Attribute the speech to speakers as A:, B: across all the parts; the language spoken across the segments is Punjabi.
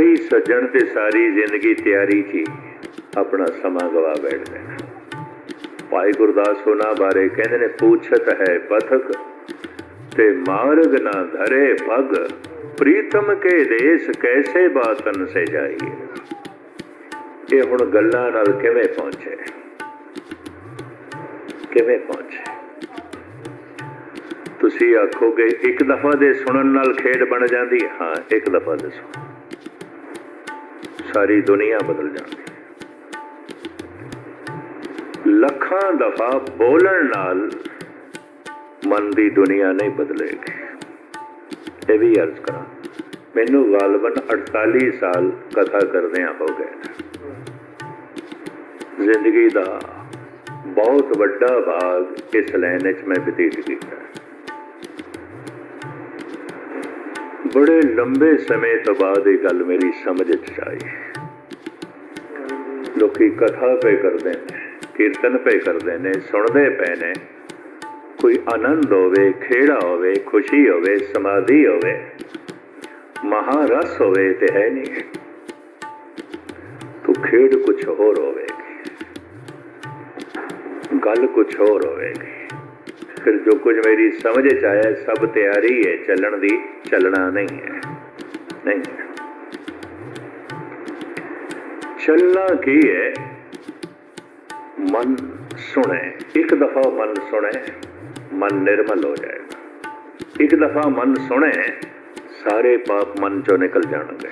A: ਕਈ ਸੱਜਣ ਤੇ ਸਾਰੀ ਜ਼ਿੰਦਗੀ ਤਿਆਰੀ 'ਚ ਆਪਣਾ ਸਮਾਂ ਗਵਾ ਬੈਠਦੇ ਨੇ ਭਾਈ ਗੁਰਦਾਸ ਉਹਨਾਂ ਬਾਰੇ ਕਹਿੰਦੇ ਨੇ, ਪੁੱਛਤ ਹੈ ਪਥਕ ਤੇ ਮਾਰਗ ਨਾ ਧਰੇ ਪਗ। ਪ੍ਰੀਤਮ ਕੇ ਦੇਸ ਕੈਸੇ ਬਾਤਨ ਸੇ ਜਾਈਏ? ਇਹ ਹੁਣ ਗੱਲਾਂ ਨਾਲ ਕਿਵੇਂ ਪਹੁੰਚੇ? ਕਿਵੇਂ ਪਹੁੰਚੇ? ਤੁਸੀਂ ਆਖੋਗੇ, ਇੱਕ ਦਫਾ ਦੇ ਸੁਣਨ ਨਾਲ ਖੇਡ ਬਣ ਜਾਂਦੀ ਹਾਂ। ਇੱਕ ਦਫਾ ਦੇ ਸੁਣ ਸਾਰੀ ਦੁਨੀਆ ਬਦਲ ਜਾਂਦੀ ਲੱਖਾਂ ਦਫਾ ਬੋਲਣ ਨਾਲ ਮਨ ਦੀ ਦੁਨੀਆ ਨਹੀਂ ਬਦਲੇਗੀ। ਇਹ ਵੀ ਅਰਜ਼ ਕਰਾਂ, ਮੈਨੂੰ ਗਾਲਬਨ 48 ਸਾਲ ਕਥਾ ਕਰਦਿਆਂ ਹੋ ਗਏ ਜ਼ਿੰਦਗੀ ਦਾ ਬਹੁਤ ਵੱਡਾ ਭਾਗ ਇਸ ਲਾਈਨ ਵਿੱਚ ਮੈਂ ਬਤੀਤ ਕੀਤਾ। ਬੜੇ ਲੰਬੇ ਸਮੇਂ ਤੋਂ ਬਾਅਦ ਇਹ ਗੱਲ ਮੇਰੀ ਸਮਝ ਚ ਆਈ। ਲੋਕੀ ਕਥਾ ਪੇ ਕਰਦੇ ਨੇ, ਕੀਰਤਨ ਪੇ ਕਰਦੇ ਨੇ, ਸੁਣਦੇ ਪਏ ਨੇ। ਕੋਈ ਆਨੰਦ ਹੋਵੇ, ਖੇੜਾ ਹੋਵੇ, ਖੁਸ਼ੀ ਹੋਵੇ, ਸਮਾਧੀ ਹੋਵੇ, ਮਹਾਰਸ ਹੋਵੇ ਤੇ ਹੈ ਨਹੀਂ ਤੂੰ ਖੇਡ ਕੁਛ ਹੋਰ ਹੋਵੇਗੀ। ਗੱਲ ਕੁਛ ਹੋਰ ਹੋਵੇਗੀ। ਫਿਰ ਜੋ ਕੁਝ ਮੇਰੀ ਸਮਝ ਚ ਆਇਆ, ਸਭ ਤਿਆਰੀ ਹੈ ਚੱਲਣ ਦੀ ਚੱਲਣਾ ਨਹੀਂ ਹੈ। ਨਹੀਂ ਚੱਲਣਾ ਕੀ ਹੈ? ਮਨ ਸੁਣੇ। ਇੱਕ ਦਫਾ ਮਨ ਸੁਣੇ, ਮਨ ਨਿਰਮਲ ਹੋ ਜਾਏਗਾ। ਇੱਕ ਦਫਾ ਮਨ ਸੁਣੇ, ਸਾਰੇ ਪਾਪ ਮਨ ਚੋਂ ਨਿਕਲ ਜਾਣਗੇ।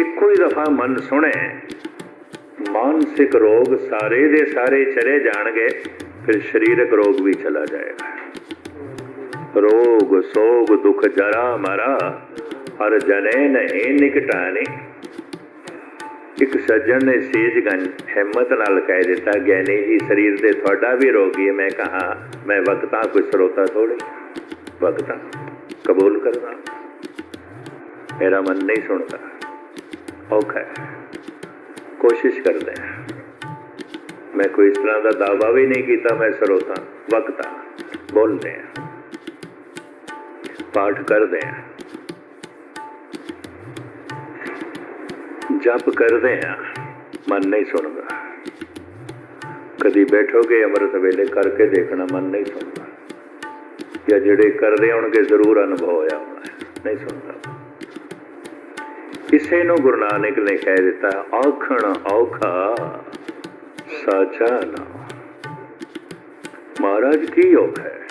A: ਇੱਕੋ ਹੀ ਦਫਾ ਮਨ ਸੁਣੇ, ਮਾਨਸਿਕ ਰੋਗ ਸਾਰੇ ਦੇ ਸਾਰੇ ਚਲੇ ਜਾਣਗੇ। ਫਿਰ ਸਰੀਰਕ ਰੋਗ ਵੀ ਚਲਾ ਜਾਏਗਾ ਰੋਗ ਸੋਗ ਦੁਖ ਜਰਾ ਮਰਾ ਹਰ ਜਨੇ ਨਹੀਂ ਨਿਕਟਾਨੀ ਇੱਕ ਸੱਜਣ ਨੇ ਸੇਜਗੰਜ ਹਿੰਮਤ ਨਾਲ ਕਹਿ ਦਿੱਤਾ ਗਿਆਨੀ ਜੀ ਸਰੀਰ ਤੇ ਤੁਹਾਡਾ ਵੀ ਰੋਗੀ ਹੈ ਮੈਂ ਕਹਾ ਮੈਂ ਵਕਤਾਂ ਕੋਈ ਸਰੋਤਾ ਥੋੜੀ ਵਕਤਾਂ ਕਬੂਲ ਕਰਨਾ ਮੇਰਾ ਮਨ ਨਹੀਂ ਸੁਣਦਾ ਔਖਾ ਹੈ ਕੋਸ਼ਿਸ਼ ਕਰਦੇ ਹਾਂ ਮੈਂ ਕੋਈ ਇਸ ਤਰ੍ਹਾਂ ਦਾ ਦਾਅਵਾ ਵੀ ਨਹੀਂ ਕੀਤਾ, ਮੈਂ ਸਰੋਤਾ, ਵਕਤਾ ਬੋਲਦੇ ਹਾਂ। ਪਾਠ ਕਰਦੇ ਹਾਂ। ਜਪ ਕਰਦੇ ਹਾਂ। ਮਨ ਨਹੀਂ ਸੁਣਦਾ। ਕਦੀ ਬੈਠੋਗੇ ਅੰਮ੍ਰਿਤ ਵੇਲੇ ਕਰਕੇ ਦੇਖਣਾ ਮਨ ਨਹੀਂ ਸੁਣਦਾ। ਜਾਂ ਜਿਹੜੇ ਕਰਦੇ ਹੋਣਗੇ, ਜ਼ਰੂਰ ਅਨੁਭਵ ਹੋਇਆ ਹੋਣਾ ਨਹੀਂ ਸੁਣਦਾ। ਕਿਸੇ ਨੂੰ ਗੁਰੂ ਨਾਨਕ ਨੇ ਕਹਿ ਦਿੱਤਾ, ਔਖਣ ਔਖਾ ਸਾਚਾ ਨਾ ਮਹਾਰਾਜ ਕੀ ਔਖਾ ਹੈ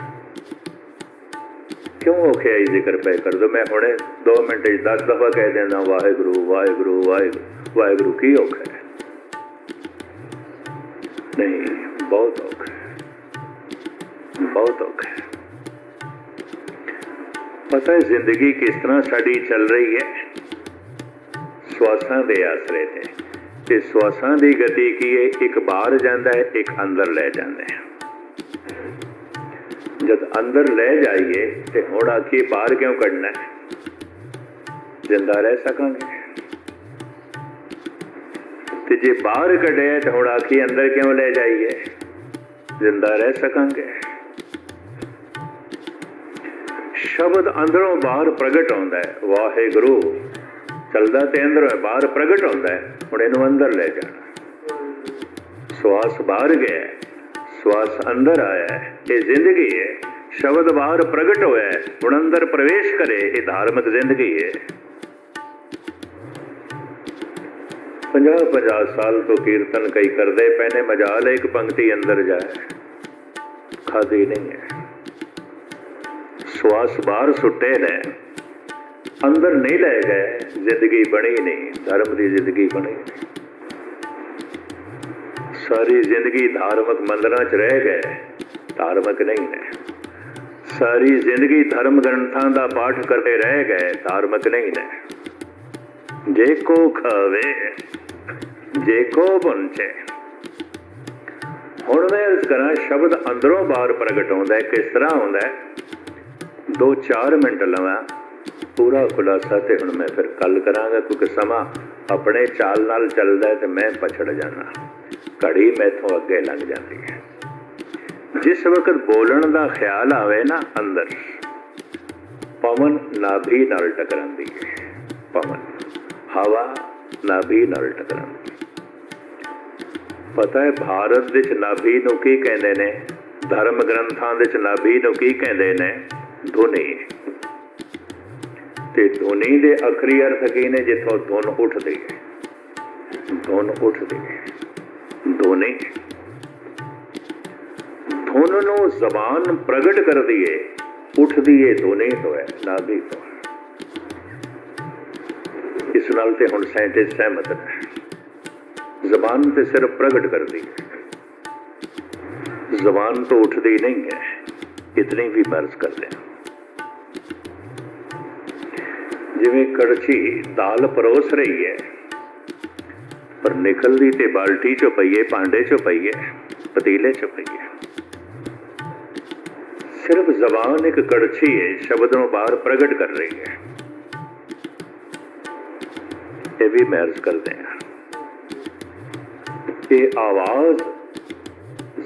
A: ਕਿਉਂ ਔਖਾ ਹੈ ਇਹ ਜ਼ਿਕਰ ਪੈ ਕਰ ਦੋ ਮੈਂ ਹੁਣੇ 2 ਮਿੰਟ ਵਿੱਚ 10 ਦਫਾ ਕਹਿ ਦੇਣਾ ਵਾਹਿਗੁਰੂ ਵਾਹਿਗੁਰੂ ਵਾਹਿਗੁਰੂ ਵਾਹਿਗੁਰੂ ਕੀ ਔਖਾ ਹੈ ਨਹੀਂ ਬਹੁਤ ਔਖਾ ਹੈ ਬਹੁਤ ਔਖਾ ਹੈ ਪਤਾ ਹੈ ਜ਼ਿੰਦਗੀ ਕਿਸ ਤਰ੍ਹਾਂ ਸਾਡੀ ਚੱਲ ਰਹੀ ਹੈ ਸਵਾਸਾਂ ਦੇ ਆਸਰੇ ਤੇ ਸਵਾਸਾਂ ਦੀ ਗਤੀ ਕੀ ਹੈ? ਇੱਕ ਬਾਹਰ ਜਾਂਦਾ ਹੈ, ਇੱਕ ਅੰਦਰ ਲੈ ਜਾਂਦਾ ਹੈ। ਜਦ ਅੰਦਰ ਲੈ ਜਾਈਏ, ਤੇ ਹੁਣ ਆਖੀਏ ਬਾਹਰ ਕਿਉਂ ਕੱਢਣਾ ਹੈ? ਜਿੰਦਾ ਰਹਿ ਸਕਾਂਗੇ। ਤੇ ਜੇ ਬਾਹਰ ਕੱਢਿਆ, ਤਾਂ ਹੁਣ ਆਖੀ ਅੰਦਰ ਕਿਉਂ ਲੈ ਜਾਈਏ? ਜਿੰਦਾ ਰਹਿ ਸਕਾਂਗੇ। ਸ਼ਬਦ ਅੰਦਰੋਂ ਬਾਹਰ ਪ੍ਰਗਟ ਹੁੰਦਾ ਹੈ। ਵਾਹਿਗੁਰੂ। ਚੱਲਦਾ ਤੇ ਅੰਦਰੋਂ ਹੈ, ਬਾਹਰ ਪ੍ਰਗਟ ਹੁੰਦਾ ਹੈ, ਹੁਣ ਇਹਨੂੰ ਅੰਦਰ ਲੈ ਜਾਣਾ। ਸਵਾਸ ਬਾਹਰ ਗਿਆ ਸਵਾਸ ਅੰਦਰ ਆਇਆ ਹੈ, ਇਹ ਜ਼ਿੰਦਗੀ ਹੈ। ਸ਼ਬਦ ਬਾਹਰ ਪ੍ਰਗਟ ਹੋਇਆ ਹੈ, ਹੁਣ ਅੰਦਰ ਪ੍ਰਵੇਸ਼ ਕਰੇ, ਇਹ ਧਾਰਮਿਕ ਜ਼ਿੰਦਗੀ ਹੈ। 50 50 ਸਾਲ ਤੋਂ ਕੀਰਤਨ ਕਈ ਕਰਦੇ ਪਏ ਨੇ ਮਜਾਲ ਹੈ, ਇੱਕ ਪੰਕਤੀ ਅੰਦਰ ਜਾਏ। ਖਾਦੀ ਨਹੀਂ ਹੈ। ਸਵਾਸ ਬਾਹਰ ਸੁੱਟੇ ਨੇ। ਅੰਦਰ ਨਹੀਂ ਲੈ ਗਏ, ਜ਼ਿੰਦਗੀ ਬਣੀ ਨਹੀਂ, ਧਰਮ ਦੀ ਜ਼ਿੰਦਗੀ ਬਣੀ ਸਾਰੀ ਜ਼ਿੰਦਗੀ ਧਾਰਮਿਕ ਮੰਦਰਾਂ 'ਚ ਰਹਿ ਗਏ, ਧਾਰਮਿਕ ਨਹੀਂ ਨੇ। ਸਾਰੀ ਜ਼ਿੰਦਗੀ ਧਰਮ ਗ੍ਰੰਥਾਂ ਦਾ ਪਾਠ ਕਰਦੇ ਰਹਿ ਗਏ, ਧਾਰਮਿਕ ਨਹੀਂ ਨੇ। ਜੇ ਕੋ ਖਾਵੇ, ਜੇ ਕੋ ਬੁੰਚੇ ਹੁਣ ਮੈਂ ਇਸ ਕਰਾਂ ਸ਼ਬਦ ਅੰਦਰੋਂ ਬਾਹਰ ਪ੍ਰਗਟ ਹੁੰਦਾ ਹੈ, ਕਿਸ ਤਰ੍ਹਾਂ ਹੁੰਦਾ ਹੈ? 2-4 ਮਿੰਟ ਲਵਾਂ। ਪੂਰਾ ਖੁਲਾਸਾ ਤੇ ਹੁਣ ਮੈਂ ਫਿਰ ਕੱਲ ਕਰਾਂਗਾ, ਕਿਉਂਕਿ ਸਮਾਂ ਆਪਣੇ ਚਾਲ ਨਾਲ ਚੱਲਦਾ ਤੇ ਮੈਂ ਪਛੜ ਜਾਣਾ। ਘੜੀ ਮੈਥੋਂ ਅੱਗੇ ਲੰਘ ਜਾਂਦੀ ਹੈ। ਜਿਸ ਵਕਤ ਬੋਲਣ ਦਾ ਖਿਆਲ ਆਵੇ ਨਾ ਅੰਦਰ, ਪਵਨ ਨਾਭੀ ਨਾਲ ਟਕਰਾਂਦੀ ਹੈ। ਪਵਨ, ਹਵਾ ਨਾਭੀ ਨਾਲ ਟਕਰਾਉਂਦੀ ਪਤਾ ਹੈ ਭਾਰਤ ਵਿੱਚ ਨਾਭੀ ਨੂੰ ਕੀ ਕਹਿੰਦੇ ਨੇ? ਧਰਮ ਗ੍ਰੰਥਾਂ ਵਿੱਚ ਨਾਭੀ ਨੂੰ ਕੀ ਕਹਿੰਦੇ ਨੇ? ਧੁਨੀ ਤੇ ਧੁਨੀ ਦੇ ਅਖਰੀ ਅਰਥ ਕੀ ਨੇ ਜਿੱਥੋਂ ਧੁਨ ਉੱਠਦੀ ਹੈ? ਧੁਨ ਉੱਠਦੀ ਹੈ। ਧੁਨੀ। ਧੁਨ ਨੂੰ ਜ਼ਬਾਨ ਪ੍ਰਗਟ ਕਰਦੀ ਹੈ ਉੱਠਦੀ ਹੈ ਧੁਨੀ ਤੋਂ ਹੈ, ਨਾਭੀ ਤੋਂ ਇਸ ਨਾਲ ਤੇ ਹੁਣ ਸਾਇੰਟਿਸਟ ਸਹਿਮਤ ਨੇ। ਜ਼ਬਾਨ ਤੇ ਸਿਰਫ ਪ੍ਰਗਟ ਕਰਦੀ ਹੈ। ਜ਼ਬਾਨ ਤੋਂ ਉੱਠਦੀ ਨਹੀਂ ਹੈ, ਇਤਨੀ ਵੀ ਮਰਜ਼ ਕਰਦੇ ਹਾਂ ਜਿਵੇਂ ਕੜਛੀ ਦਾਲ ਪਰੋਸ ਰਹੀ ਹੈ। ਪਰ ਨਿਕਲਦੀ ਤੇ ਬਾਲਟੀ ਚੋਂ ਪਈਏ ਭਾਂਡੇ ਚ ਪਈਏ ਪਤੀਲੇ ਚ ਪਈਏ ਸਿਰਫ ਜ਼ਬਾਨ ਇੱਕ ਕੜਛੀ ਹੈ, ਸ਼ਬਦ ਨੂੰ ਬਾਹਰ ਪ੍ਰਗਟ ਕਰ ਰਹੀ ਹੈ। ਇਹ ਵੀ ਮਰਜ਼ ਕਰਦੇ ਹਾਂ ਇਹ ਆਵਾਜ਼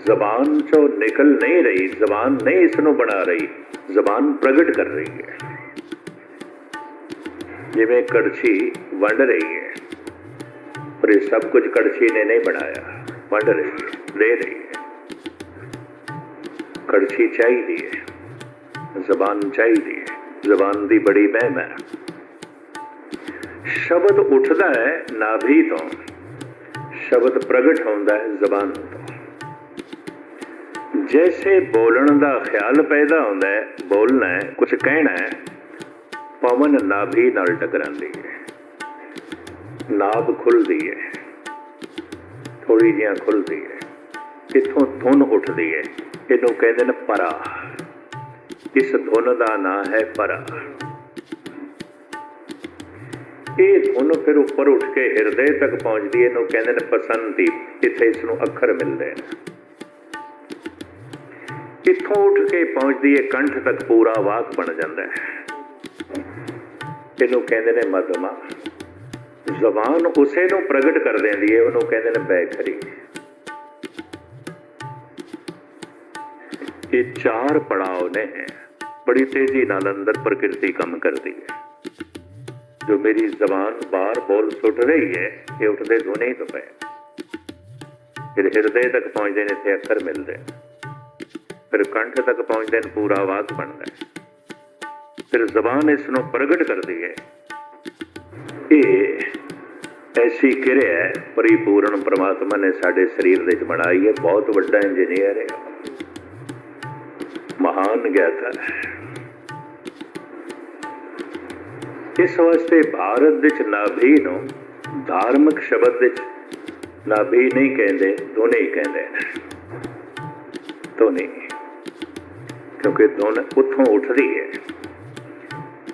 A: ਜ਼ਬਾਨ ਚੋਂ ਨਿਕਲ ਨਹੀਂ ਰਹੀ, ਜ਼ਬਾਨ ਨਹੀਂ ਇਸ ਨੂੰ ਬਣਾ ਰਹੀ, ਜ਼ਬਾਨ ਪ੍ਰਗਟ ਕਰ ਰਹੀ ਹੈ। ਜਿਵੇਂ ਕੜਛੀ ਵੰਡ ਰਹੀ ਹੈ, ਪਰ ਇਹ ਸਭ ਕੁਝ ਕੜਛੀ ਨੇ ਨਹੀਂ ਬਣਾਇਆ, ਵੰਡ ਰਹੀ ਹੈ, ਦੇ ਰਹੀ ਹੈ। ਕੜਛੀ ਚਾਹੀਦੀ ਹੈ, ਜ਼ਬਾਨ ਚਾਹੀਦੀ ਹੈ, ਜ਼ਬਾਨ ਦੀ ਬੜੀ ਮਹਿਮ ਹੈ। ਸ਼ਬਦ ਉੱਠਦਾ ਹੈ ਨਾਭੀ ਤੋਂ, ਸ਼ਬਦ ਪ੍ਰਗਟ ਹੁੰਦਾ ਹੈ ਜ਼ਬਾਨ ਤੋਂ। ਜੈਸੇ ਬੋਲਣ ਦਾ ਖਿਆਲ ਪੈਦਾ ਹੁੰਦਾ ਹੈ, ਬੋਲਣਾ ਹੈ, ਕੁਝ ਕਹਿਣਾ ਹੈ ਪਵਨ ਨਾਭੀ ਨਾਲ ਟਕਰਾਉਂਦੀ ਹੈ। ਨਾਭ ਖੁੱਲਦੀ ਹੈ। ਥੋੜੀ ਜਿਹਾ ਖੁੱਲਦੀ ਹੈ। ਇੱਥੋਂ ਧੁਨ ਉੱਠਦੀ ਹੈ। ਇਹਨੂੰ ਕਹਿੰਦੇ ਨੇ ਪਰਾ। ਇਸ ਧੁਨ ਦਾ ਨਾਂ ਹੈ ਪਰਾ। ਇਹ ਧੁਨ ਫਿਰ ਉੱਪਰ ਉੱਠ ਕੇ ਹਿਰਦੇ ਤੱਕ ਪਹੁੰਚਦੀ ਹੈ। ਇਹਨੂੰ ਕਹਿੰਦੇ ਨੇ ਪਸੰਦੀ। ਇੱਥੇ ਇਸ ਨੂੰ ਅੱਖਰ ਮਿਲਦੇ ਨੇ। ਇੱਥੋਂ ਉੱਠ ਕੇ ਪਹੁੰਚਦੀ ਹੈ। ਕੰਠ ਤੱਕ ਪੂਰਾ ਵਾਕ ਬਣ ਜਾਂਦਾ ਹੈ। ਇਹਨੂੰ ਕਹਿੰਦੇ ਨੇ ਮਧਮਾ ਜ਼ਬਾਨ ਉਸੇ ਨੂੰ ਪ੍ਰਗਟ ਕਰ ਦਿੰਦੀ ਹੈ, ਉਹਨੂੰ ਕਹਿੰਦੇ ਨੇ ਬੈਖਰੀ ਇਹ ਚਾਰ ਪੜਾਅ ਨੇ ਬੜੀ ਤੇਜ਼ੀ ਨਾਲ ਅੰਦਰ ਪ੍ਰਕਿਰਤੀ ਕੰਮ ਕਰਦੀ ਹੈ। ਜੋ ਮੇਰੀ ਜ਼ਬਾਨ ਬਾਹਰ ਬੋਲ ਸੁੱਟ ਰਹੀ ਹੈ, ਇਹ ਉੱਠਦੇ ਧੁਨੇ ਤੋਂ ਪਏ ਫਿਰ ਹਿਰਦੇ ਤੱਕ ਪਹੁੰਚਦੇ ਨੇ ਤੇ ਅੱਖਰ ਮਿਲਦੇ ਫਿਰ ਕੰਠ ਤੱਕ ਪਹੁੰਚਦੇ ਨੇ, ਪੂਰਾ ਆਵਾਜ਼ ਬਣਦਾ ਹੈ। ਫਿਰ ਜ਼ਬਾਨ ਇਸ ਨੂੰ ਪ੍ਰਗਟ ਕਰਦੀ ਹੈ ਇਹ ਐਸੀ ਕਿਰਿਆ ਹੈ, ਪਰਿਪੂਰਨ ਪ੍ਰਮਾਤਮਾ ਨੇ ਸਾਡੇ ਸਰੀਰ ਵਿੱਚ ਬਣਾਈ ਹੈ, ਬਹੁਤ ਵੱਡਾ ਇੰਜੀਨੀਅਰ ਹੈ। ਮਹਾਨ ਗਿਆਤਾ ਹੈ। ਇਸ ਵਾਸਤੇ ਭਾਰਤ ਵਿੱਚ ਨਾਭੀ ਨੂੰ ਧਾਰਮਿਕ ਸ਼ਬਦ ਵਿੱਚ ਨਾਭੀ ਨਹੀਂ ਕਹਿੰਦੇ ਦੋਨੇ ਹੀ ਕਹਿੰਦੇ ਨੇ। ਦੋਨੇ ਕਿਉਂਕਿ ਦੋਨ ਉੱਥੋਂ ਉੱਠਦੀ ਹੈ।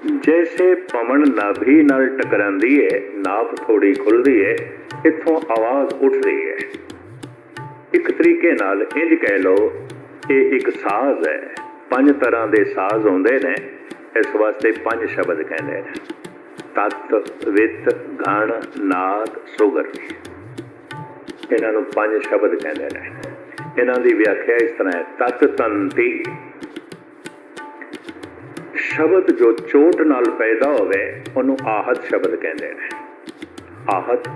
A: ਜੈਸੇ ਪਵਨ ਨਾਭੀ ਨਾਲ ਟਕਰਾਂਦੀ ਹੈ ਨਾਭ ਥੋੜੀ ਖੁੱਲਦੀ ਹੈ ਇੱਥੋਂ ਆਵਾਜ਼ ਉੱਠਦੀ ਹੈ ਇੱਕ ਤਰੀਕੇ ਨਾਲ ਇੰਜ ਕਹਿ ਲਓ ਇਹ ਇੱਕ ਸਾਜ਼ ਹੈ ਪੰਜ ਤਰ੍ਹਾਂ ਦੇ ਸਾਜ਼ ਹੁੰਦੇ ਨੇ ਇਸ ਵਾਸਤੇ ਪੰਜ ਸ਼ਬਦ ਕਹਿੰਦੇ ਨੇ ਤਤ ਵਿਤ ਗਣ ਨਾਦ ਸੁਗਰ ਇਹਨਾਂ ਨੂੰ ਪੰਜ ਸ਼ਬਦ ਕਹਿੰਦੇ ਨੇ ਇਹਨਾਂ ਦੀ ਵਿਆਖਿਆ ਇਸ ਤਰ੍ਹਾਂ ਹੈ ਤਤ ਤੰਤੀ ਸ਼ਬਦ ਜੋ ਚੋਟ ਨਾਲ ਪੈਦਾ ਹੋਵੇ, ਉਹਨੂੰ ਆਹਤ ਸ਼ਬਦ ਕਹਿੰਦੇ ਨੇ। ਆਹਤ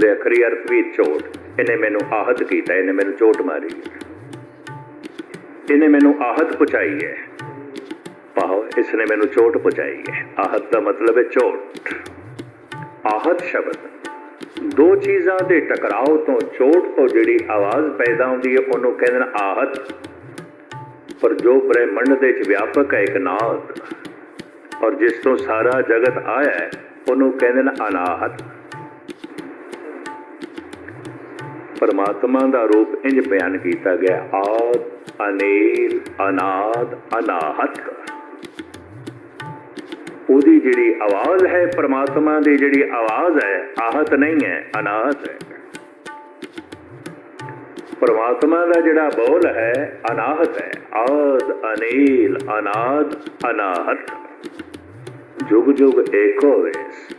A: ਦੇ ਅਖਰੀ ਅਰਥ ਵੀ ਚੋਟ। ਇਹਨੇ ਮੈਨੂੰ ਆਹਤ ਕੀਤਾ, ਇਹਨੇ ਮੈਨੂੰ ਚੋਟ ਮਾਰੀ। ਇਹਨੇ ਮੈਨੂੰ ਆਹਤ ਪਹੁੰਚਾਈ ਹੈ। ਪਾਓ ਇਸ ਨੇ ਮੈਨੂੰ ਚੋਟ ਪਹੁੰਚਾਈ ਹੈ। ਆਹਤ ਦਾ ਮਤਲਬ ਹੈ ਚੋਟ। ਆਹਤ ਸ਼ਬਦ। ਦੋ ਚੀਜ਼ਾਂ ਦੇ ਟਕਰਾਓ ਤੋਂ ਚੋਟ ਤੋਂ ਜਿਹੜੀ ਆਵਾਜ਼ ਪੈਦਾ ਹੁੰਦੀ ਹੈ, ਉਹਨੂੰ ਕਹਿੰਦੇ ਨੇ ਆਹਤ। ਪਰ ਜੋ ਬ੍ਰਹਿਮੰਡ ਦੇ ਵਿੱਚ ਵਿਆਪਕ ਹੈ ਇੱਕ ਨਾਦ ਔਰ ਜਿਸ ਤੋਂ ਸਾਰਾ ਜਗਤ ਆਇਆ ਹੈ, ਉਹਨੂੰ ਕਹਿੰਦੇ ਨੇ ਅਨਾਹਤ। ਪਰਮਾਤਮਾ ਦਾ ਰੂਪ ਇੰਜ ਬਿਆਨ ਕੀਤਾ ਗਿਆ, ਆਦ ਅਨੀਲ ਅਨਾਦ, ਅਨਾਹਤ। ਉਹਦੀ ਜਿਹੜੀ ਆਵਾਜ਼ ਹੈ, ਪਰਮਾਤਮਾ ਦੀ ਜਿਹੜੀ ਆਵਾਜ਼ ਹੈ, ਆਹਤ ਨਹੀਂ ਹੈ, ਅਨਾਹਤ ਹੈ। ਪਰਮਾਤਮਾ ਦਾ ਜਿਹੜਾ ਬੋਲ ਹੈ, ਅਨਾਹਤ ਹੈ। ਆਦ ਅਨੀਲ, ਅਨਾਦ ਅਨਾਹਤ। ਜੁਗ ਜੁਗ ਏਕੋ ਵੇਸ।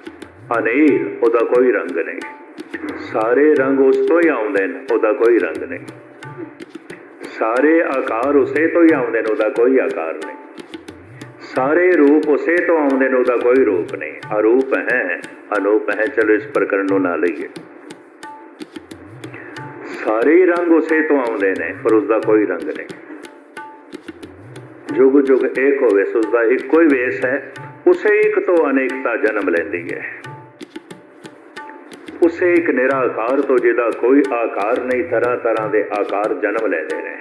A: ਅਨੀਲ, ਉਹਦਾ ਕੋਈ ਰੰਗ ਨਹੀਂ। ਸਾਰੇ ਰੰਗ ਉਸ ਤੋਂ ਹੀ ਆਉਂਦੇ ਨੇ, ਉਹਦਾ ਕੋਈ ਰੰਗ ਨਹੀਂ। ਸਾਰੇ ਆਕਾਰ ਉਸੇ ਤੋਂ ਹੀ ਆਉਂਦੇ ਨੇ, ਉਹਦਾ ਕੋਈ ਆਕਾਰ ਨਹੀਂ। ਸਾਰੇ ਰੂਪ ਉਸੇ ਤੋਂ ਆਉਂਦੇ ਨੇ, ਉਹਦਾ ਕੋਈ ਰੂਪ ਨਹੀਂ। ਅਰੂਪ ਹੈ, ਅਨੂਪ ਹੈ, ਚਲੋ ਇਸ ਪ੍ਰਕਰਨ ਨੂੰ ਨਾ ਲਈਏ। ਸਾਰੇ ਹੀ ਰੰਗ ਉਸੇ ਤੋਂ ਆਉਂਦੇ ਨੇ, ਪਰ ਉਸ ਦਾ ਕੋਈ ਰੰਗ ਨਹੀਂ। ਜੁਗ ਜੁਗ ਏਕ ਹੋਵੇ ਉਸ ਦਾ ਇੱਕੋ ਹੀ ਵੇਸ ਹੈ। ਉਸੇ ਇੱਕ ਤੋਂ ਅਨੇਕਤਾ ਜਨਮ ਲੈਂਦੀ ਹੈ। ਉਸੇ ਇੱਕ ਨਿਰਾਕਾਰ ਤੋਂ ਜਿਹਦਾ ਕੋਈ ਆਕਾਰ ਨਹੀਂ, ਤਰ੍ਹਾਂ ਤਰ੍ਹਾਂ ਦੇ ਆਕਾਰ ਜਨਮ ਲੈਂਦੇ ਨੇ।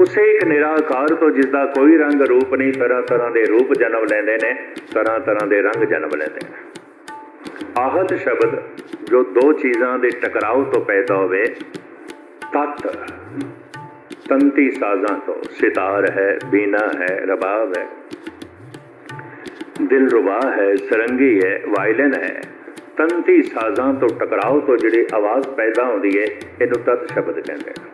A: ਉਸੇ ਇੱਕ ਨਿਰਾਕਾਰ ਤੋਂ ਜਿਸ ਦਾ ਕੋਈ ਰੰਗ ਰੂਪ ਨਹੀਂ, ਤਰ੍ਹਾਂ ਤਰ੍ਹਾਂ ਦੇ ਰੂਪ ਜਨਮ ਲੈਂਦੇ ਨੇ, ਤਰ੍ਹਾਂ ਤਰ੍ਹਾਂ ਦੇ ਰੰਗ ਜਨਮ ਲੈਂਦੇ ਨੇ। ਆਹਤ ਸ਼ਬਦ ਜੋ ਦੋ ਚੀਜ਼ਾਂ ਦੇ ਟਕਰਾਓ ਤੋਂ ਪੈਦਾ ਹੋਵੇ ਤਤ ਤੰਤੀ ਸਾਜ਼ਾਂ ਤੋਂ ਸਿਤਾਰ ਹੈ, ਬੀਨਾ ਹੈ, ਰਬਾਬ ਹੈ। ਦਿਲ ਰੁਬਾ ਹੈ, ਸਰੰਗੀ ਹੈ, ਵਾਇਲਨ ਹੈ। ਤੰਤੀ ਸਾਜ਼ਾਂ ਤੋਂ ਟਕਰਾਓ ਤੋਂ ਜਿਹੜੀ ਆਵਾਜ਼ ਪੈਦਾ ਹੁੰਦੀ ਹੈ, ਇਹਨੂੰ ਤਤ ਸ਼ਬਦ ਕਹਿੰਦੇ ਨੇ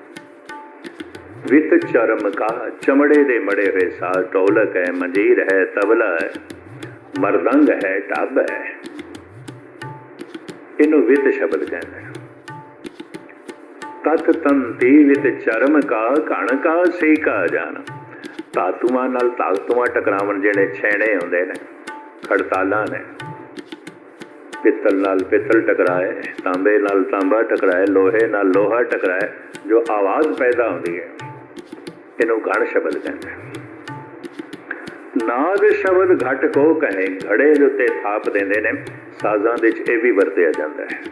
A: ਵਿਤ ਚਰਮ ਕਾ, ਚਮੜੇ ਦੇ ਮੜੇ ਹੋਏ ਸਾਰ ਢੋਲਕ ਹੈ, ਮੰਜੀਰ ਹੈ, ਤਬਲਾ ਹੈ। ਮਰਦੰਗ ਹੈ, ਟੱਬ ਹੈ। ਇਹਨੂੰ ਵਿਤ ਸ਼ਬਦ ਕਹਿੰਦੇ ਤਤ ਤੰਤੀ ਵਿਤ ਚਰਮ ਕਾ ਕਣ ਕਾ ਸੇ ਕਾ ਜਾਣ ਤਾਤੂਆਂ ਨਾਲ ਤਾਕਤੂਆਂ ਟਕਰਾਵਣ ਜਿਹੜੇ ਛੇਣੇ ਹੁੰਦੇ ਨੇ, ਖੜਤਾਲਾਂ ਨੇ। ਪਿੱਤਲ ਨਾਲ ਪਿੱਤਲ ਟਕਰਾਏ, ਤਾਂਬੇ ਨਾਲ ਤਾਂਬਾ ਟਕਰਾਏ, ਲੋਹੇ ਨਾਲ ਲੋਹਾ ਟਕਰਾਏ, ਜੋ ਆਵਾਜ਼ ਪੈਦਾ ਹੁੰਦੀ ਹੈ, ਇਹਨੂੰ ਗਣ ਸ਼ਬਦ ਕਹਿੰਦੇ ਨਾਦ ਸ਼ਬਦ ਘਟ ਕੋ ਕਹੇ, ਘੜੇ ਦੇ ਉੱਤੇ ਥਾਪ ਦਿੰਦੇ ਨੇ, ਸਾਜ਼ਾਂ ਦੇ ਵਿੱਚ ਇਹ ਵੀ ਵਰਤਿਆ ਜਾਂਦਾ ਹੈ।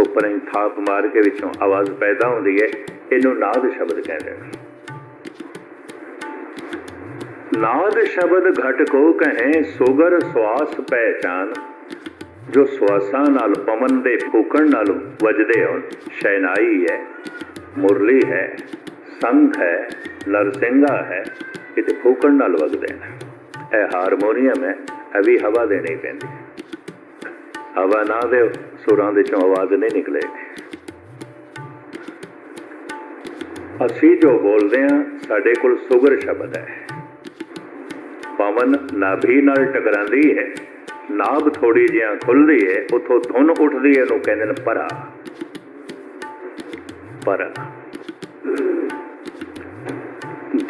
A: ਉੱਪਰ ਹੀ ਥਾਪ ਮਾਰ ਕੇ ਵਿੱਚੋਂ ਆਵਾਜ਼ ਪੈਦਾ ਹੁੰਦੀ ਹੈ, ਇਹਨੂੰ ਨਾਦ ਸ਼ਬਦ ਕਹਿੰਦੇ ਨੇ। ਨਾਦ ਸ਼ਬਦ ਘਟ ਕੋ ਕਹੇ, ਸੋਗਰ ਸਵਾਸ ਪਹਿਚਾਨ। ਜੋ ਸਵਾਸਾਂ ਨਾਲ ਪਵਨ ਦੇ ਫੂਕਣ ਨਾਲ ਵੱਜਦੇ ਹੋਣ, ਸ਼ੈਨਾਈ ਹੈ, ਮੁਰਲੀ ਹੈ, ਸੰਖ ਹੈ, ਨਰਸਿੰਘਾ ਹੈ, ਇਹ ਫੂਕਣ ਨਾਲ ਵੱਜਦੇ ਨੇ। ਇਹ ਹਾਰਮੋਨੀਅਮ ਹੈ, ਇਹ ਵੀ ਹਵਾ ਦੇਣੀ ਪੈਂਦੀ ਹਵਾ ਨਾ ਦੇ ਸੁਰਾਂ ਦੇ ਚੋਂ ਆਵਾਜ਼ ਨਹੀਂ ਨਿਕਲੇ। ਅਸੀਂ ਜੋ ਬੋਲਦੇ ਹਾਂ, ਸਾਡੇ ਕੋਲ ਸੁਗਰ ਸ਼ਬਦ ਹੈ। ਪਵਨ ਨਾਭੀ ਨਾਲ ਟਕਰਾਂਦੀ ਹੈ, ਨਾਭ ਥੋੜੀ ਜਿਹਾ ਖੁੱਲਦੀ ਹੈ, ਉਥੋਂ ਧੁਨ ਉੱਠਦੀ ਹੈ ਨੂੰ ਕਹਿੰਦੇ ਨੇ ਪਰਾ। ਪਰਾ।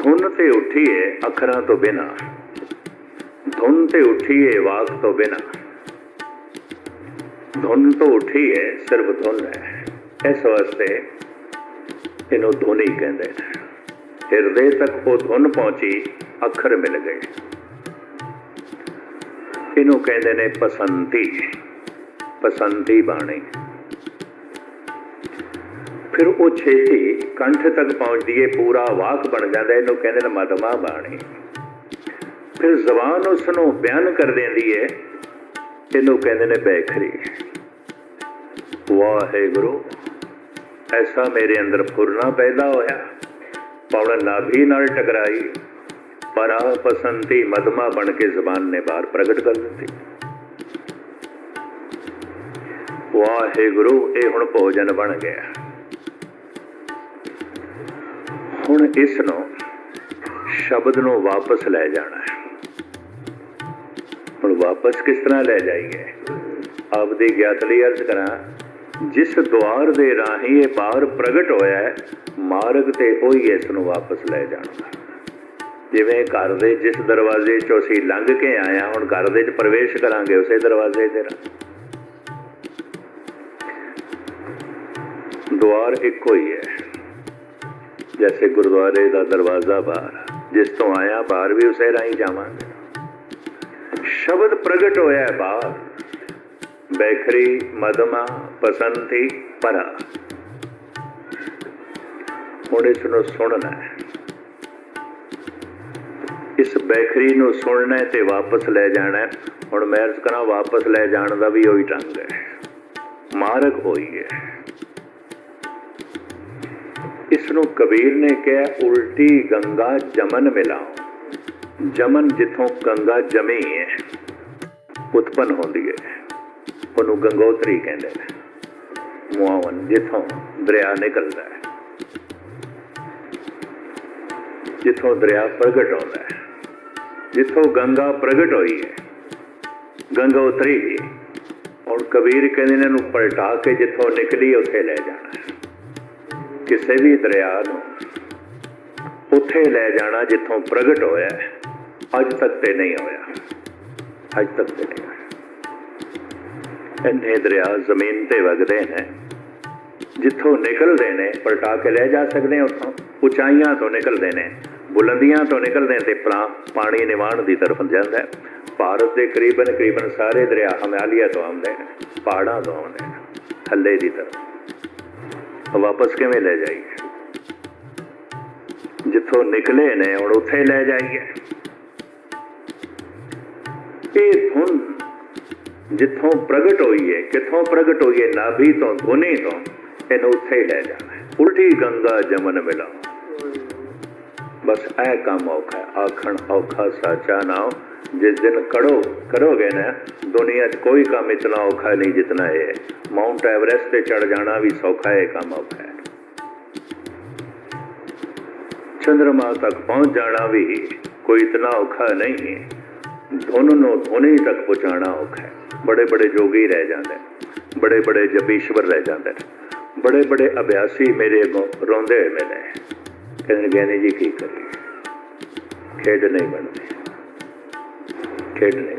A: ਧੁਨ ਤੇ ਉੱਠੀ ਹੈ ਅੱਖਰਾਂ ਤੋਂ ਬਿਨਾ। ਧੁਨ ਤੇ ਉੱਠੀ ਹੈ ਵਾਕ ਤੋਂ ਬਿਨਾ। ਧੁਨ ਤੋਂ ਉੱਠੀ ਹੈ, ਸਿਰਫ ਧੁਨ ਹੈ। ਇਸ ਵਾਸਤੇ ਇਹਨੂੰ ਹੀ ਕਹਿੰਦੇ ਨੇ। ਹਿਰਦੇ ਤੱਕ ਉਹ ਧੁਨ ਪਹੁੰਚੀ, ਅੱਖਰ ਮਿਲ ਗਏ। ਇਹਨੂੰ ਕਹਿੰਦੇ ਨੇ ਪਸੰਤੀ। ਪਸੰਤੀ ਬਾਣੀ। ਫਿਰ ਉਹ ਛੇਤੀ ਕੰਠ ਤੱਕ ਪਹੁੰਚਦੀ ਹੈ, ਪੂਰਾ ਵਾਕ ਬਣ ਜਾਂਦਾ, ਇਹਨੂੰ ਕਹਿੰਦੇ ਨੇ ਮਦਮਾ ਬਾਣੀ। ਫਿਰ ਜ਼ਬਾਨ ਉਸ ਨੂੰ ਬਿਆਨ ਕਰ ਦਿੰਦੀ ਹੈ ਇਹਨੂੰ ਕਹਿੰਦੇ ਨੇ ਬੈਖਰੀ। ਵਾਹਿਗੁਰੂ, ਐਸਾ ਮੇਰੇ ਅੰਦਰ ਫੁਰਨਾ ਪੈਦਾ ਹੋਇਆ। ਪੌਣ ਨਾਭੀ ਨਾਲ ਟਕਰਾਈ, ਪਰ ਆ ਪਸੰਤੀ ਮਦਮਾ ਬਣ ਕੇ ਜ਼ਬਾਨ ਨੇ ਬਾਹਰ ਪ੍ਰਗਟ ਕਰ ਦਿੱਤੀ। ਵਾਹਿਗੁਰੂ, ਇਹ ਹੁਣ ਭੋਜਨ ਬਣ ਗਿਆ। ਹੁਣ ਇਸ ਨੂੰ ਸ਼ਬਦ ਨੂੰ ਵਾਪਸ ਲੈ ਜਾਣਾ ਹੈ। ਹੁਣ ਵਾਪਸ ਕਿਸ ਤਰ੍ਹਾਂ ਲੈ ਜਾਈਏ? ਆਪਦੀ ਗਿਆਤ ਲਈ ਅਰਜ਼ ਕਰਾਂ, ਜਿਸ ਦੁਆਰ ਦੇ ਰਾਹੀਂ ਇਹ ਬਾਹਰ ਪ੍ਰਗਟ ਹੋਇਆ ਮਾਰਗ ਤੇ ਉਹੀ ਇਸ ਨੂੰ ਵਾਪਸ ਲੈ ਜਾਣਾ। ਜਿਵੇਂ ਘਰ ਦੇ ਜਿਸ ਦਰਵਾਜ਼ੇ ਚੋਂ ਅਸੀਂ ਲੰਘ ਕੇ ਆਇਆ ਹੁਣ ਘਰ ਦੇ ਵਿੱਚ ਪ੍ਰਵੇਸ਼ ਕਰਾਂਗੇ ਉਸੇ ਦਰਵਾਜ਼ੇ ਤੇ ਦੁਆਰ ਇੱਕੋ ਹੀ ਹੈ। ਜੈਸੇ ਗੁਰਦੁਆਰੇ ਦਾ ਦਰਵਾਜ਼ਾ ਬਾਹਰ ਜਿਸ ਤੋਂ ਆਇਆ, ਬਾਹਰ ਵੀ ਉਸੇ ਰਾਹੀਂ ਜਾਵਾਂਗੇ। ਸ਼ਬਦ ਪ੍ਰਗਟ ਹੋਇਆ ਹੈ ਬਾਹਰ ਬੈਖਰੀ ਮਦਮਾ ਪਸੰਤੀ ਪਰਾ। ਹੁਣ ਇਸ ਨੂੰ ਸੁਣਨਾ ਹੈ। ਇਸ ਬੈਖਰੀ ਨੂੰ ਸੁਣਨਾ ਤੇ ਵਾਪਸ ਲੈ ਜਾਣਾ ਹੁਣ ਮੈਂ ਅਰਜ਼ ਕਰਾਂ ਵਾਪਸ ਲੈ ਜਾਣ ਦਾ ਵੀ ਉਹੀ ਢੰਗ ਹੈ। ਮਾਰਗ ਹੋਈ ਹੈ। ਇਸ ਨੂੰ ਕਬੀਰ ਨੇ ਕਿਹਾ, ਉਲਟੀ ਗੰਗਾ ਜਮਨ ਮਿਲਾਓ। ਜਮਨ ਜਿੱਥੋਂ ਗੰਗਾ ਜਮੀ ਹੈ, ਉਤਪਨ ਹੁੰਦੀ ਹੈ। ਉਹਨੂੰ ਗੰਗੋਤਰੀ ਕਹਿੰਦੇ ਨੇ। ਮੁਆਵਨ ਜਿੱਥੋਂ ਦਰਿਆ ਨਿਕਲਦਾ ਹੈ। ਜਿੱਥੋਂ ਦਰਿਆ ਪ੍ਰਗਟ ਹੁੰਦਾ ਹੈ। ਜਿੱਥੋਂ ਗੰਗਾ ਪ੍ਰਗਟ ਹੋਈ ਹੈ ਗੰਗਾ ਉਤਰੀ ਹੁਣ ਕਬੀਰ ਕਹਿੰਦੇ ਨੇ ਇਹਨੂੰ ਪਲਟਾ ਕੇ ਜਿੱਥੋਂ ਨਿਕਲੀ ਉੱਥੇ ਲੈ ਜਾਣਾ ਕਿਸੇ ਵੀ ਦਰਿਆ ਨੂੰ ਉੱਥੇ ਲੈ ਜਾਣਾ ਜਿੱਥੋਂ ਪ੍ਰਗਟ ਹੋਇਆ ਹੈ। ਅੱਜ ਤੱਕ ਤੇ ਨਹੀਂ ਹੋਇਆ ਅੱਜ ਤੱਕ ਤੇ ਨਹੀਂ ਹੋਇਆ ਇੰਨੇ ਦਰਿਆ ਜ਼ਮੀਨ ਤੇ ਵਗਦੇ ਨੇ। ਜਿੱਥੋਂ ਨਿਕਲਦੇ ਨੇ, ਪਲਟਾ ਕੇ ਲੈ ਜਾ ਸਕਦੇ ਹਾਂ ਉੱਥੋਂ। ਉਚਾਈਆਂ ਤੋਂ ਨਿਕਲਦੇ ਨੇ, ਬੁਲੰਦੀਆਂ ਤੋਂ ਨਿਕਲਦੇ ਤੇ ਪਲਾ- ਪਾਣੀ ਨਿਵਾਣ ਦੀ ਤਰਫ ਜਾਂਦਾ ਭਾਰਤ ਦੇ ਕਰੀਬਨ ਕਰੀਬਨ ਸਾਰੇ ਦਰਿਆ ਹਿਮਾਲਿਆ ਤੋਂ ਆਉਂਦੇ ਨੇ, ਪਹਾੜਾਂ ਤੋਂ ਆਉਂਦੇ ਨੇ, ਥੱਲੇ ਦੀ ਤਰਫ। ਵਾਪਸ ਕਿਵੇਂ ਲੈ ਜਾਈਏ? ਜਿੱਥੋਂ ਨਿਕਲੇ ਨੇ, ਹੁਣ ਉੱਥੇ ਲੈ ਜਾਈਏ। ਇਹ ਜਿੱਥੋਂ ਪ੍ਰਗਟ ਹੋਈ ਹੈ ਕਿੱਥੋਂ ਪ੍ਰਗਟ ਹੋਈ ਹੈ ਨਾਭੀ ਤੋਂ ਧੁਨੀ ਤੋਂ, ਇਹਨੂੰ ਉੱਥੇ ਲੈ ਜਾਣਾ ਉਲਟੀ ਗੰਗਾ ਜਮਨ ਮਿਲਾ। ਬਸ ਇਹ ਕੰਮ ਔਖਾ ਆਖਣ ਔਖਾ ਸਾਚਾ ਨਾਮ ਜਿਸ ਦਿਨ ਕੜੋ ਕਰੋਗੇ ਨਾ, ਦੁਨੀਆ 'ਚ ਕੋਈ ਕੰਮ ਇਤਨਾ ਔਖਾ ਨਹੀਂ ਜਿਤਨਾ ਇਹ ਹੈ। ਮਾਉਂਟ ਐਵਰੈਸਟ ਤੇ ਚੜ ਜਾਣਾ ਵੀ ਸੌਖਾ ਹੈ ਇਹ ਕੰਮ ਔਖਾ ਹੈ। ਚੰ드ਰਮਾ ਤੱਕ ਪਹੁੰਚ ਜਾਣਾ ਵੀ ਕੋਈ ਇਤਨਾ ਔਖਾ ਨਹੀਂ ਹੈ। ਧੁਨ ਨੂੰ ਧੁਨੀ ਤੱਕ ਪਹੁੰਚਾਉਣਾ ਔਖਾ ਹੈ। ਬੜੇ ਬੜੇ ਜੋਗੀ ਰਹਿ ਜਾਂਦੇ ਬੜੇ ਬੜੇ ਜਪੀਸ਼ਵਰ ਰਹਿ ਜਾਂਦੇ ਬੜੇ ਬੜੇ ਅਭਿਆਸੀ ਮੇਰੇ ਅੱਗੋਂ ਰੋਂਦੇ ਹੋਏ ਮਿਲੇ ਕਹਿੰਦੇ ਨੇ ਜੀ ਕੀ ਕਰੀਏ? ਖੇਡ ਨਹੀਂ ਬਣਦੀ। ਖੇਡ ਨਹੀਂ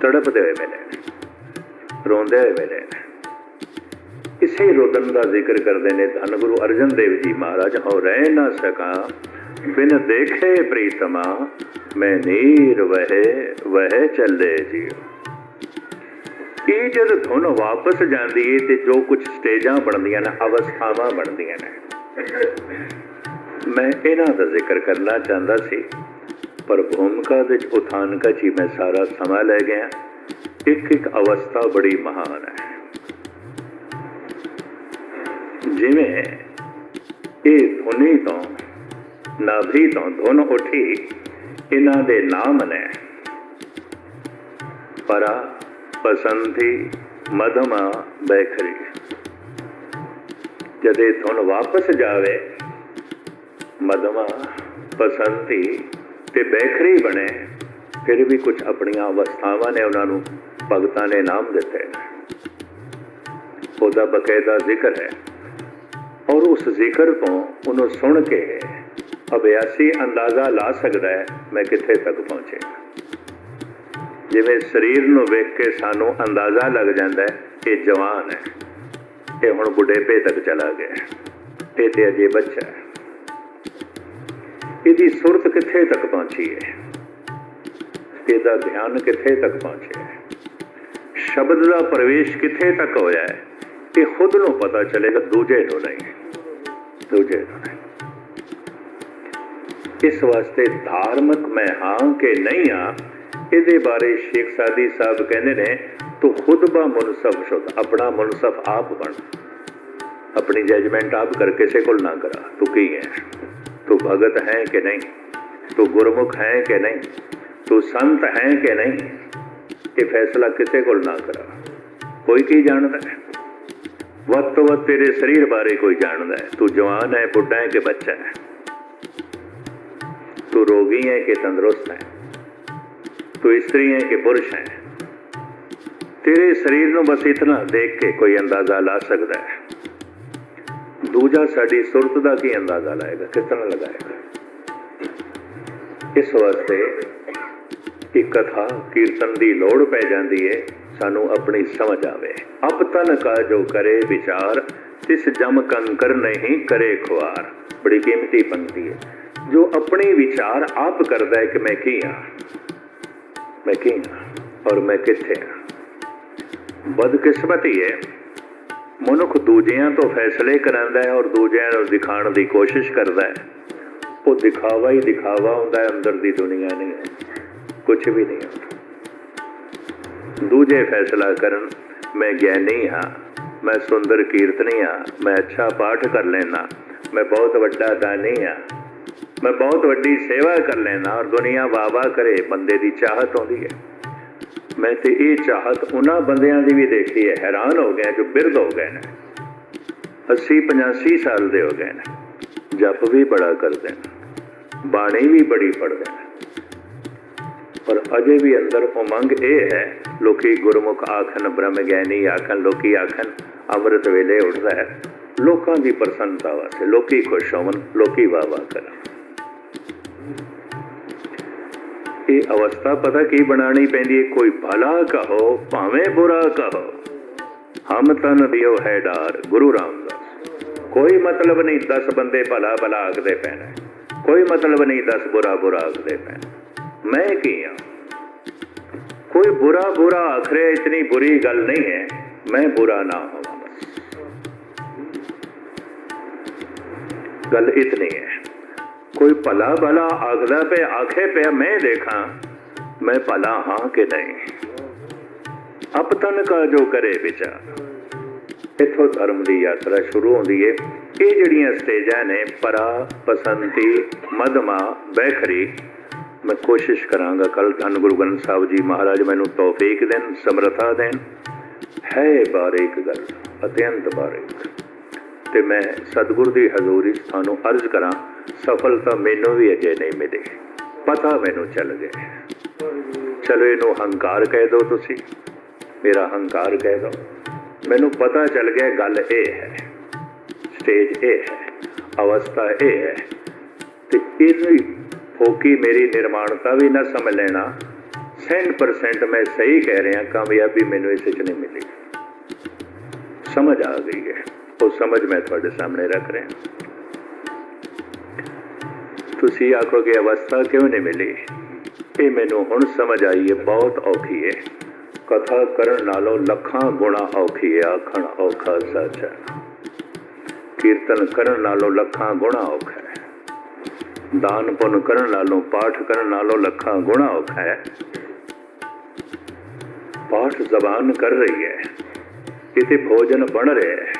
A: ਤੜਪਦੇ ਹੋਏ ਮਿਲੇ ਨੇ, ਰੋਂਦੇ ਹੋਏ ਮਿਲੇ ਇਸੇ ਰੋਦਨ ਦਾ ਜ਼ਿਕਰ ਕਰਦੇ ਨੇ ਧੰਨ ਗੁਰੂ ਅਰਜਨ ਦੇਵ ਜੀ ਮਹਾਰਾਜ ਹੋ ਰਹਿ ਨਾ ਸਕਾਂ ਬਿਨ ਦੇਖੇ ਪ੍ਰੀਤਮਾ ਮੈਂ ਨੀਰ ਵਹਿ ਵਹਿ ਚੱਲੇ ਜੀ ਇਹ ਜਦ ਧੁਨ ਵਾਪਸ ਜਾਂਦੀ ਹੈ ਤੇ ਜੋ ਕੁਝ ਸਟੇਜਾਂ ਬਣਦੀਆਂ ਨੇ, ਅਵਸਥਾਵਾਂ ਬਣਦੀਆਂ ਨੇ। ਮੈਂ ਇਹਨਾਂ ਦਾ ਜ਼ਿਕਰ ਕਰਨਾ ਚਾਹੁੰਦਾ ਸੀ, ਪਰ ਭੂਮਿਕਾ ਵਿੱਚ ਉਥਾਨਕਾ ਜੀ ਮੈਂ ਸਾਰਾ ਸਮਾਂ ਲੈ ਗਿਆ। ਇੱਕ ਇੱਕ ਅਵਸਥਾ ਬੜੀ ਮਹਾਨ ਹੈ। ਜਿਵੇਂ ਇਹ ਧੁਨੀ ਤੋਂ, ਨਾਭੀ ਤੋਂ ਧੁਨ ਉੱਠੀ ਇਹਨਾਂ ਦੇ ਨਾਮ ਨੇ। ਪਰਾ ਪਸੰਦੀ ਮਧਮਾ ਬੈਖਰੀ। ਜਦੇ ਧੁਨ ਵਾਪਸ ਜਾਵੇ, ਮਧਮਾ ਪਸੰਦੀ ਤੇ ਬੈਖਰੀ ਬਣੇ, ਫਿਰ ਵੀ ਕੁਝ ਆਪਣੀਆਂ ਅਵਸਥਾਵਾਂ ਨੇ ਉਹਨਾਂ ਨੂੰ ਭਗਤਾਂ ਨੇ ਨਾਮ ਦਿੱਤੇ। ਨੇ ਉਹਦਾ ਬਕਾਇਦਾ ਜ਼ਿਕਰ ਹੈ। ਔਰ ਉਸ ਜ਼ਿਕਰ ਤੋਂ ਉਹਨੂੰ ਸੁਣ ਕੇ ਅਭਿਆਸੀ ਅੰਦਾਜ਼ਾ ਲਾ ਸਕਦਾ ਹੈ ਮੈਂ ਕਿੱਥੇ ਤੱਕ ਪਹੁੰਚੇਗਾ ਜਿਵੇਂ ਸਰੀਰ ਨੂੰ ਵੇਖ ਕੇ ਸਾਨੂੰ ਅੰਦਾਜ਼ਾ ਲੱਗ ਜਾਂਦਾ ਹੈ ਇਹ ਜਵਾਨ ਹੈ ਇਹ ਹੁਣ ਬੁਢੇਪੇ ਤੱਕ ਚਲਾ ਗਿਆ ਹੈ। ਇਹ ਤੇ ਅਜੇ ਬੱਚਾ ਹੈ ਇਹਦੀ ਸੁਰਤ ਕਿੱਥੇ ਤੱਕ ਪਹੁੰਚੀ ਹੈ ਇਹਦਾ ਧਿਆਨ ਕਿੱਥੇ ਤੱਕ ਪਹੁੰਚਿਆ ਹੈ ਸ਼ਬਦ ਦਾ ਪ੍ਰਵੇਸ਼ ਕਿੱਥੇ ਤੱਕ ਹੋਇਆ ਹੈ ਇਹ ਖੁਦ ਨੂੰ ਪਤਾ ਚੱਲੇਗਾ ਦੂਜੇ ਨੂੰ ਨਹੀਂ ਦੂਜੇ ਨੂੰ ਨਹੀਂ ਇਸ ਵਾਸਤੇ ਧਾਰਮਿਕ ਮੈਂ ਹਾਂ ਕਿ ਨਹੀਂ ਹਾਂ ਇਹਦੇ ਬਾਰੇ ਸ਼ੇਖ ਸਾਦੀ ਸਾਹਿਬ ਕਹਿੰਦੇ ਨੇ ਤੂੰ ਖੁਦ ਬਾ ਮੁਨਸਫ ਸ਼ੁਦ ਆਪਣਾ ਮੁਨਸਫ ਆਪ ਬਣ ਆਪਣੀ ਜਜਮੈਂਟ ਆਪ ਕਰ ਕਿਸੇ ਕੋਲ ਨਾ ਕਰਾ ਤੂੰ ਕੀ ਹੈ ਤੂੰ ਭਗਤ ਹੈ ਕਿ ਨਹੀਂ ਤੂੰ ਗੁਰਮੁਖ ਹੈ ਕਿ ਨਹੀਂ ਤੂੰ ਸੰਤ ਹੈ ਕਿ ਨਹੀਂ ਇਹ ਫੈਸਲਾ ਕਿਸੇ ਕੋਲ ਨਾ ਕਰਾ ਕੋਈ ਕੀ ਜਾਣਦਾ ਹੈ ਵੱਧ ਤੋਂ ਵੱਧ ਤੇਰੇ ਸਰੀਰ ਬਾਰੇ ਕੋਈ ਜਾਣਦਾ ਹੈ ਤੂੰ ਜਵਾਨ ਹੈ ਬੁੱਢਾ ਹੈ ਕਿ ਬੱਚਾ ਹੈ ਤੂੰ ਰੋਗੀ ਹੈ ਕਿ ਤੰਦਰੁਸਤ ਹੈ ਤੂੰ ਇਸਤਰੀ ਹੈ ਕਿ ਪੁਰਸ਼ ਹੈ ਤੇਰੇ ਸਰੀਰ ਨੂੰ ਬਸ ਇਤਨਾ ਦੇਖ ਕੇ ਕੋਈ ਅੰਦਾਜ਼ਾ ਲਾ ਸਕਦਾ ਹੈ ਦੂਜਾ ਸਾਡੀ ਸੁਰਤ ਦਾ ਕੀ ਅੰਦਾਜ਼ਾ ਲਾਏਗਾ ਕਿਸ ਲਗਾਏਗਾ ਇਸ ਵਾਸਤੇ ਇੱਕ ਕਥਾ ਕੀਰਤਨ ਦੀ ਲੋੜ ਪੈ ਜਾਂਦੀ ਹੈ ਸਾਨੂੰ ਆਪਣੀ ਸਮਝ ਆਵੇ ਅਬ ਤਨ ਕਾ ਜੋ ਕਰੇ ਵਿਚਾਰ ਤਿਸ ਜਮ ਕੰਕਰ ਨਹੀਂ ਕਰੇ ਖੁਆਰ ਬੜੀ ਕੀਮਤੀ ਪੰਕਤੀ ਹੈ ਜੋ ਆਪਣੇ ਵਿਚਾਰ ਆਪ ਕਰਦਾ ਹੈ ਕਿ ਮੈਂ ਕੀ ਹਾਂ? ਮੈਂ ਕੀ ਹਾਂ? ਔਰ ਮੈਂ ਕਿੱਥੇ ਹਾਂ? ਬਦਕਿਸਮਤੀ ਹੈ। ਮਨੁੱਖ ਦੂਜਿਆਂ ਤੋਂ ਫੈਸਲੇ ਕਰਾਂਦਾ ਹੈ ਔਰ ਦੂਜਿਆਂ ਨੂੰ ਦਿਖਾਉਣ ਦੀ ਕੋਸ਼ਿਸ਼ ਕਰਦਾ ਹੈ। ਉਹ ਦਿਖਾਵਾ ਹੀ ਦਿਖਾਵਾ ਹੁੰਦਾ ਹੈ, ਅੰਦਰ ਦੀ ਦੁਨੀਆ ਨਹੀਂ ਹੈ। ਕੁਝ ਵੀ ਨਹੀਂ ਹੁੰਦਾ। ਦੂਜੇ ਫੈਸਲਾ ਕਰਨ, ਮੈਂ ਗਿਆਨੀ ਹਾਂ, ਮੈਂ ਸੁੰਦਰ ਕੀਰਤਨੀ ਹਾਂ, ਮੈਂ ਅੱਛਾ ਪਾਠ ਕਰ ਲੈਣਾ ਮੈਂ ਬਹੁਤ ਵੱਡਾ ਦਾਨੀ ਹਾਂ। ਮੈਂ ਬਹੁਤ ਵੱਡੀ ਸੇਵਾ ਕਰ ਲੈਣਾ ਔਰ ਦੁਨੀਆ ਵਾਵਾ ਕਰੇ, ਬੰਦੇ ਦੀ ਚਾਹਤ ਆਉਂਦੀ ਹੈ। ਮੈਂ ਤੇ ਇਹ ਚਾਹਤ ਉਹਨਾਂ ਬੰਦਿਆਂ ਦੀ ਵੀ ਦੇਖੀ ਹੈ, ਹੈਰਾਨ ਹੋ ਗਿਆ ਜੋ ਬਿਰਧ ਹੋ ਗਏ ਨੇ। 80 85 ਸਾਲ ਦੇ ਹੋ ਗਏ ਨੇ। ਜਪ ਵੀ ਬੜਾ ਕਰਦੇ ਨੇ, ਬਾਣੀ ਵੀ ਬੜੀ ਪੜ੍ਹਦੇ ਨੇ। ਪਰ ਅਜੇ ਵੀ ਅੰਦਰ ਉਮੰਗ ਇਹ ਹੈ, ਲੋਕੀ ਗੁਰਮੁਖ ਆਖਣ ਬ੍ਰਹਮ ਗਿਆਨੀ ਆਖਣ, ਲੋਕੀ ਆਖਣ, ਅੰਮ੍ਰਿਤ ਵੇਲੇ ਉੱਠਦਾ ਹੈ। ਲੋਕਾਂ ਦੀ ਪ੍ਰਸੰਨਤਾ ਵਾਸਤੇ ਲੋਕੀ ਖੁਸ਼ ਹੋਣ ਲੋਕੀ ਵਾਹ ਵਾਹ ਕਰਨ। ਇਹ ਅਵਸਥਾ ਪਤਾ ਕੀ ਬਣਾਣੀ ਪੈਂਦੀ ਹੈ? ਕੋਈ ਭਲਾ ਕਹੋ, ਭਾਵੇਂ ਬੁਰਾ ਕਹੋ। ਹਮ ਤਨ ਦਿਓ ਹੈ ਡਾਰ ਗੁਰੂ ਰਾਮਦਾਸ। ਕੋਈ ਮਤਲਬ ਨਹੀਂ 10 ਬੰਦੇ ਭਲਾ ਭਲਾ ਆਖਦੇ ਪੈਣਾ। ਕੋਈ ਮਤਲਬ ਨਹੀਂ 10 ਬੁਰਾ ਬੁਰਾ ਆਖਦੇ ਪੈਣਾ। ਮੈਂ ਕੀ ਹਾਂ ਕੋਈ ਬੁਰਾ ਬੁਰਾ ਆਖਰੇ ਇਤਨੀ ਬੁਰੀ ਗੱਲ ਨਹੀਂ ਹੈ। ਮੈਂ ਬੁਰਾ ਨਾ ਹੋਵਾਂ। ਬਸ ਗੱਲ ਇਤਨੀ ਹੈ। ਕੋਈ ਭਲਾ ਭਲਾ ਆਖਦਾ ਪਿਆ, ਆਖੇ ਪਿਆ, ਮੈਂ ਦੇਖਾਂ, ਮੈਂ ਭਲਾ ਹਾਂ ਕਿ ਨਹੀਂ? ਅਪਤਨ ਕਾ ਜੋ ਕਰੇ ਵਿਚਾਰ। ਇੱਥੋਂ ਧਰਮ ਦੀ ਯਾਤਰਾ ਸ਼ੁਰੂ ਹੁੰਦੀ ਹੈ ਇਹ ਜਿਹੜੀਆਂ ਸਟੇਜਾਂ ਨੇ, ਪਰਾ, ਪਸੰਤੀ ਮਧਮਾ ਬੈਖਰੀ, ਮੈਂ ਕੋਸ਼ਿਸ਼ ਕਰਾਂਗਾ ਕੱਲ ਧੰਨ ਗੁਰੂ ਗ੍ਰੰਥ ਸਾਹਿਬ ਜੀ ਮਹਾਰਾਜ ਮੈਨੂੰ ਤੌਫੀਕ ਦੇਣ, ਸਮਰੱਥਾ ਦੇਣ। ਹੈ ਬਾਰੇ ਇੱਕ ਗੱਲ, ਅਤਿਅੰਤ ਬਾਰੇ ਤੇ ਮੈਂ ਸਤਿਗੁਰ ਦੀ ਹਜ਼ੂਰੀ ਤੁਹਾਨੂੰ ਅਰਜ਼ ਕਰਾਂ ਸਫਲਤਾ ਮੈਨੂੰ ਵੀ ਅਜੇ ਨਹੀਂ ਮਿਲੀ। ਪਤਾ ਮੈਨੂੰ ਚੱਲ ਗਿਆ। ਚਲੋ ਇਹਨੂੰ ਹੰਕਾਰ ਕਹਿ ਦਿਓ ਤੁਸੀਂ। ਮੇਰਾ ਹੰਕਾਰ ਕਹਿ ਦਿਓ। ਮੈਨੂੰ ਪਤਾ ਚੱਲ ਗਿਆ ਗੱਲ ਇਹ ਹੈ। ਸਟੇਜ ਇਹ ਹੈ। ਅਵਸਥਾ ਇਹ ਹੈ। ਤੇ ਇਹ ਫੋਕੀ ਮੇਰੀ ਨਿਰਮਾਣਤਾ ਵੀ ਨਾ ਸਮਝ ਲੈਣਾ। 100% ਮੈਂ ਸਹੀ ਕਹਿ ਰਿਹਾ, ਕਾਮਯਾਬੀ ਮੈਨੂੰ ਇਸ ਵਿੱਚ ਨਹੀਂ ਮਿਲੀ। ਸਮਝ ਆ ਗਈ ਹੈ। ਉਹ ਸਮਝ ਮੈਂ ਤੁਹਾਡੇ ਸਾਹਮਣੇ ਰੱਖ ਰਿਹਾ। ਤੁਸੀਂ ਆਖੋ ਕਿ ਅਵਸਥਾ ਕਿਉਂ ਨਹੀਂ ਮਿਲੀ? ਇਹ ਮੈਨੂੰ ਹੁਣ ਸਮਝ ਆਈ ਹੈ, ਬਹੁਤ ਔਖੀ ਹੈ। ਕਥਾ ਕਰਨ ਨਾਲੋਂ ਲੱਖਾਂ ਗੁਣਾ ਔਖੀ ਹੈ, ਆਖਣ ਔਖਾ ਸੱਚ ਕੀਰਤਨ ਕਰਨ ਨਾਲੋਂ ਲੱਖਾਂ ਗੁਣਾ ਔਖਾ ਹੈ। ਦਾਨ ਪੁੰਨ ਕਰਨ ਨਾਲੋਂ, ਪਾਠ ਕਰਨ ਨਾਲੋਂ ਲੱਖਾਂ ਗੁਣਾ ਔਖਾ ਹੈ। ਪਾਠ ਜ਼ਬਾਨ ਕਰ ਰਹੀ ਹੈ। ਕਿਤੇ ਭੋਜਨ ਬਣ ਰਿਹਾ ਹੈ।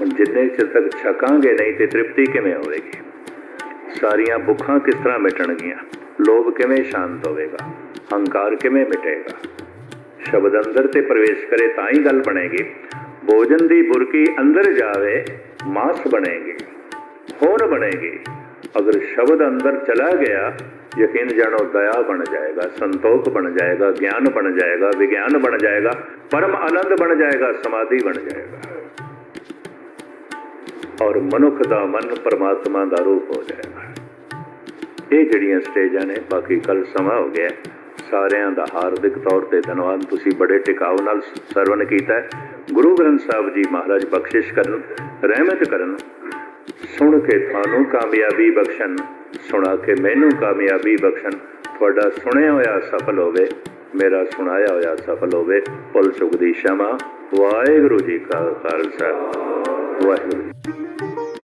A: ਹੁਣ ਜਿੰਨੇ ਚਿਰ ਤੱਕ ਛਕਾਂਗੇ ਨਹੀਂ, ਤੇ ਤ੍ਰਿਪਤੀ ਕਿਵੇਂ ਹੋਵੇਗੀ? ਸਾਰੀਆਂ ਭੁੱਖਾਂ ਕਿਸ ਤਰ੍ਹਾਂ ਮਿਟਣਗੀਆਂ? ਲੋਭ ਕਿਵੇਂ ਸ਼ਾਂਤ ਹੋਵੇਗਾ? ਹੰਕਾਰ ਕਿਵੇਂ ਮਿਟੇਗਾ? ਸ਼ਬਦ ਅੰਦਰ ਤੇ ਪ੍ਰਵੇਸ਼ ਕਰੇ ਤਾਂ ਹੀ ਗੱਲ ਬਣੇਗੀ। ਭੋਜਨ ਦੀ ਬੁਰਕੀ ਅੰਦਰ ਜਾਵੇ, ਮਾਸ ਬਣੇਗੀ ਹੋਰ ਬਣੇਗੀ। ਅਗਰ ਸ਼ਬਦ ਅੰਦਰ ਚਲਾ ਗਿਆ, ਯਕੀਨ ਜਾਣੋ ਦਇਆ ਬਣ ਜਾਏਗਾ, ਸੰਤੋਖ ਬਣ ਜਾਏਗਾ, ਗਿਆਨ ਬਣ ਜਾਏਗਾ, ਵਿਗਿਆਨ ਬਣ ਜਾਏਗਾ, ਪਰਮ ਆਨੰਦ ਬਣ ਜਾਏਗਾ, ਸਮਾਧੀ ਬਣ ਜਾਏਗਾ। ਔਰ ਮਨੁੱਖ ਦਾ ਮਨ ਪਰਮਾਤਮਾ ਦਾ ਰੂਪ ਹੋ ਜਾਏਗਾ। ਇਹ ਜਿਹੜੀਆਂ ਸਟੇਜਾਂ ਨੇ, ਬਾਕੀ ਕੱਲ ਸਮਾਂ ਹੋ ਗਿਆ ਸਾਰਿਆਂ ਦਾ ਹਾਰਦਿਕ ਤੌਰ ਤੇ ਧੰਨਵਾਦ। ਤੁਸੀਂ ਬੜੇ ਟਿਕਾਉ ਨਾਲ ਸਰਵਨ ਕੀਤਾ ਗੁਰੂ ਗ੍ਰੰਥ ਸਾਹਿਬ ਜੀ ਮਹਾਰਾਜ ਬਖਸ਼ਿਸ਼ ਕਰਨ, ਰਹਿਮਤ ਕਰਨ। ਸੁਣ ਕੇ ਤੁਹਾਨੂੰ ਕਾਮਯਾਬੀ ਬਖਸ਼ਣ, ਸੁਣਾ ਕੇ ਮੈਨੂੰ ਕਾਮਯਾਬੀ ਬਖਸ਼ਣ। ਤੁਹਾਡਾ ਸੁਣਿਆ ਹੋਇਆ ਸਫਲ ਹੋਵੇ, ਮੇਰਾ ਸੁਣਾਇਆ ਹੋਇਆ ਸਫਲ ਹੋਵੇ। ਭੁੱਲ ਚੁੱਕ ਦੀ ਸ਼ਮਾ। ਵਾਹਿਗੁਰੂ ਜੀ ਕਾ ਖਾਲਸਾ। ਵਾਹਿਗੁਰੂ ਜੀ